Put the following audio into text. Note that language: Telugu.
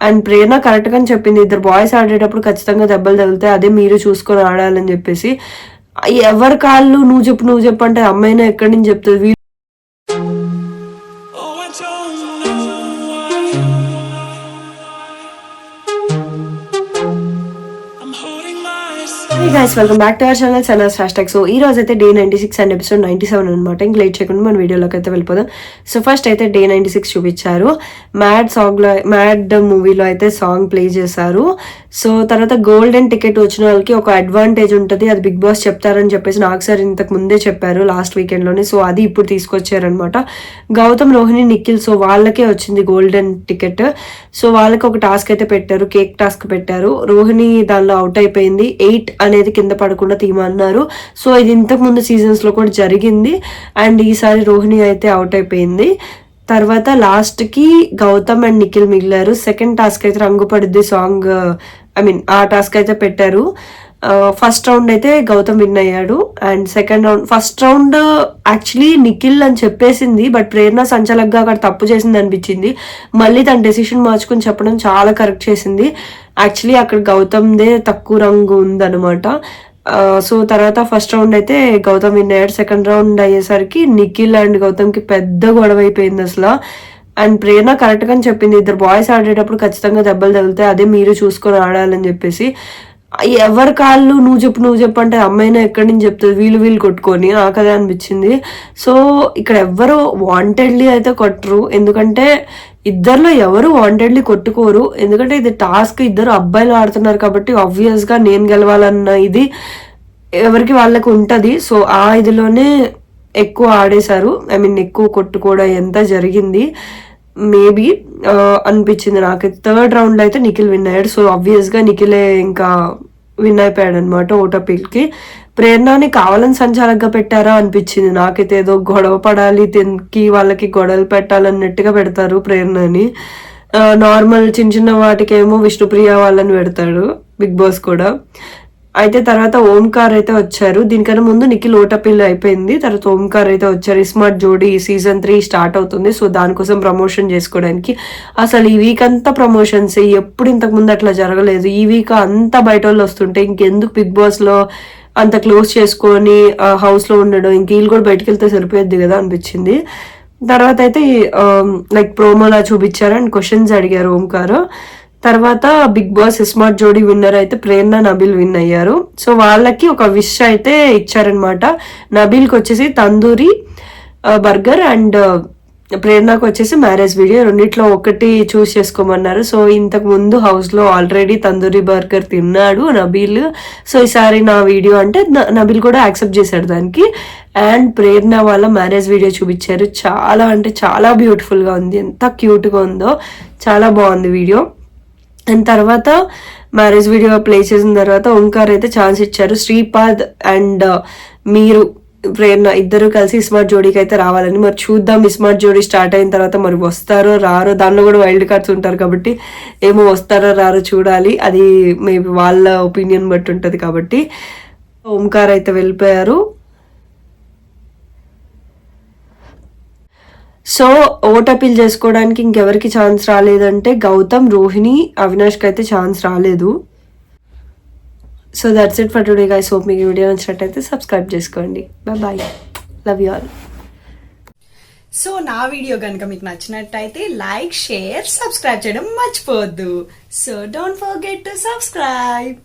అండ్ ప్రేరణ కరెక్ట్గా చెప్పింది ఇద్దరు బాయ్స్ ఆడేటప్పుడు ఖచ్చితంగా దెబ్బలు తగులుతాయి అదే మీరు చూసుకొని ఆడాలని చెప్పేసి. ఎవరి కాళ్ళు నువ్వు చెప్పు నువ్వు చెప్పు అంటే అమ్మాయినా ఎక్కడి నుంచి చెప్తుంది? వీళ్ళు guys welcome back to our channel Sanas hashtag so ఈ రోజు అయితే day ninety six and episode ninety seven అనమాట ఇంక లేట్ చేయకుండా మన వీడియోలోకి అయితే వెళ్ళిపోదాం. సో ఫస్ట్ అయితే డే నైన్టీ సిక్స్ చూపించారు మ్యాడ్ సాంగ్లో మ్యాడ్ మూవీలో అయితే సాంగ్ ప్లే చేశారు. సో తర్వాత గోల్డెన్ టికెట్ వచ్చిన వాళ్ళకి ఒక అడ్వాంటేజ్ ఉంటుంది. అది బిగ్ బాస్ చెప్తారని చెప్పేసి నాకు సార్ ఇంతకు ముందే చెప్పారు లాస్ట్ వీకెండ్లోనే. సో అది ఇప్పుడు తీసుకొచ్చారనమాట గౌతమ్ రోహిణి నిఖిల్ సో వాళ్ళకే వచ్చింది గోల్డెన్ టికెట్ సో వాళ్ళకి ఒక టాస్క్ అయితే పెట్టారు. కేక్ టాస్క్ పెట్టారు. రోహిణి దానిలో అవుట్ అయిపోయింది. ఎయిట్ అనేది కింద పడకుండా తీయమన్నారు సో ఇది ఇంతకుముందు ముందు కూడా జరిగింది. అండ్ ఈసారి రోహిణి అయితే అవుట్ అయిపోయింది. తర్వాత లాస్ట్కి గౌతమ్ అండ్ నిఖిల్ మిగిలారు. సెకండ్ టాస్క్ అయితే రంగు పడుద్ది సాంగ్ ఐ మీన్ ఆ టాస్క్ అయితే పెట్టారు. ఫస్ట్ రౌండ్ అయితే గౌతమ్ విన్ అయ్యాడు. And second round first round actually Nikhil అని చెప్పేసింది బట్ ప్రేరణ సంచలక్గా అక్కడ తప్పు చేసింది అనిపించింది. మళ్ళీ తన డెసిషన్ మార్చుకుని చెప్పడం చాలా కరెక్ట్ చేసింది. యాక్చువల్లీ అక్కడ గౌతమ్దే తక్కువ రంగు ఉందన్నమాట. సో తర్వాత ఫస్ట్ రౌండ్ అయితే గౌతమ్ విన్ అయ్యాడు. సెకండ్ రౌండ్ అయ్యేసరికి నిఖిల్ అండ్ గౌతమ్కి పెద్ద గొడవ అయిపోయింది అసలు. అండ్ ప్రేరణ కరెక్ట్గా చెప్పింది. ఇద్దరు బాయ్స్ ఆడేటప్పుడు ఖచ్చితంగా దెబ్బలు తగులుతాయి అదే మీరు చూసుకొని ఆడాలని చెప్పేసి. ఎవరి కాళ్ళు నువ్వు చెప్పు నువ్వు చెప్పు అంటే అమ్మాయినా ఎక్కడి నుంచి చెప్తుంది? వీలు వీలు కొట్టుకొని నాకు అదే అనిపించింది. సో ఇక్కడ ఎవ్వరు వాంటెడ్లీ అయితే కొట్టరు. ఎందుకంటే ఇద్దరిలో ఎవరు వాంటెడ్లీ కొట్టుకోరు. ఎందుకంటే ఇది టాస్క్ ఇద్దరు అబ్బాయిలు ఆడుతున్నారు కాబట్టి ఆబ్వియస్గా నేను గెలవాలన్న ఇది ఎవరికి వాళ్ళకి ఉంటుంది. సో ఆ ఇదిలోనే ఎక్కువ ఆడేశారు. ఐ మీన్ ఎక్కువ కొట్టుకోవడం ఎంత జరిగింది? మేబీ అనిపించింది నాకు థర్డ్ రౌండ్ అయితే నిఖిల్ విన్ అయ్యాడు. సో ఆబ్వియస్గా నిఖిలే ఇంకా విన్ అయిపోయాడు అనమాట ఓటపీల్కి ప్రేరణని కావాలని సంచాలకగా పెట్టారా అనిపించింది. నాకైతే ఏదో గొడవ పడాలి దీనికి వాళ్ళకి గొడవలు పెట్టాలన్నట్టుగా పెడతారు ప్రేరణని. నార్మల్ చిన్న చిన్న వాటికేమో విష్ణుప్రియ వాళ్ళని పెడతాడు బిగ్ బాస్ కూడా. అయితే తర్వాత ఓంకార్ అయితే వచ్చారు. దీనికన్నా ముందు నిఖిల్ ఓటపిల్ అయిపోయింది. తర్వాత ఓంకార్ అయితే వచ్చారు. Smart Jodi season three start అవుతుంది. సో దానికోసం ప్రమోషన్ చేసుకోవడానికి. అసలు ఈ వీక్ అంతా ప్రమోషన్స్ ఎప్పుడు ఇంతకు ముందు అట్లా జరగలేదు. ఈ వీక్ అంతా బయట వాళ్ళు వస్తుంటే ఇంకెందుకు బిగ్ బాస్లో అంత క్లోజ్ చేసుకొని హౌస్లో ఉండడం? ఇంక వీళ్ళు కూడా బయటకు వెళ్తే సరిపోయేది కదా అనిపించింది. తర్వాత అయితే లైక్ ప్రోమోలా చూపించారు. అండ్ క్వశ్చన్స్ అడిగారు ఓంకార్. తర్వాత Bigg Boss smart Jodi winner అయితే ప్రేరణ నబిల్ విన్ అయ్యారు. సో వాళ్ళకి ఒక విష్ అయితే ఇచ్చారనమాట నబీల్కి వచ్చేసి తందూరి బర్గర్ అండ్ ప్రేరణకు వచ్చేసి మ్యారేజ్ వీడియో రెండిట్లో ఒకటి చూస్ చేసుకోమన్నారు. సో ఇంతకు ముందు హౌస్లో ఆల్రెడీ తందూరి బర్గర్ తిన్నాడు నబీల్. సో ఈసారి నా వీడియో అంటే న- నబీల్ కూడా యాక్సెప్ట్ చేశాడు దానికి. అండ్ ప్రేరణ వాళ్ళ మ్యారేజ్ వీడియో చూపించారు. చాలా అంటే చాలా బ్యూటిఫుల్గా ఉంది. ఎంత క్యూట్గా ఉందో. చాలా బాగుంది వీడియో. అండ్ తర్వాత మ్యారేజ్ వీడియో ప్లే చేసిన తర్వాత ఓంకార్ అయితే ఛాన్స్ ఇచ్చారు. శ్రీపాద్ అండ్ uh, మీరు ప్రేరణ ఇద్దరు కలిసి స్మార్ట్ జోడీకి అయితే రావాలని. మరి చూద్దాం ఈ స్మార్ట్ జోడీ స్టార్ట్ అయిన తర్వాత మరి వస్తారో రారో దానిలో కూడా వైల్డ్ కార్డ్స్ ఉంటారు కాబట్టి ఏమో వస్తారో రారో చూడాలి. అది మేబీ వాళ్ళ ఒపీనియన్ బట్టి ఉంటుంది కాబట్టి ఓంకార్ అయితే వెళ్ళిపోయారు. సో ఓట్ అపీల్ చేసుకోవడానికి ఇంకెవరికి ఛాన్స్ రాలేదంటే గౌతమ్ రోహిణి అవినాష్కి అయితే ఛాన్స్ రాలేదు. So that's it for today guys hope మీకు వీడియో నచ్చినట్టయితే సబ్స్క్రైబ్ చేసుకోండి. Bye bye love you all so నా వీడియో కనుక మీకు నచ్చినట్టయితే లైక్ షేర్ సబ్స్క్రైబ్ చేయడం మర్చిపోవద్దు. So don't forget to subscribe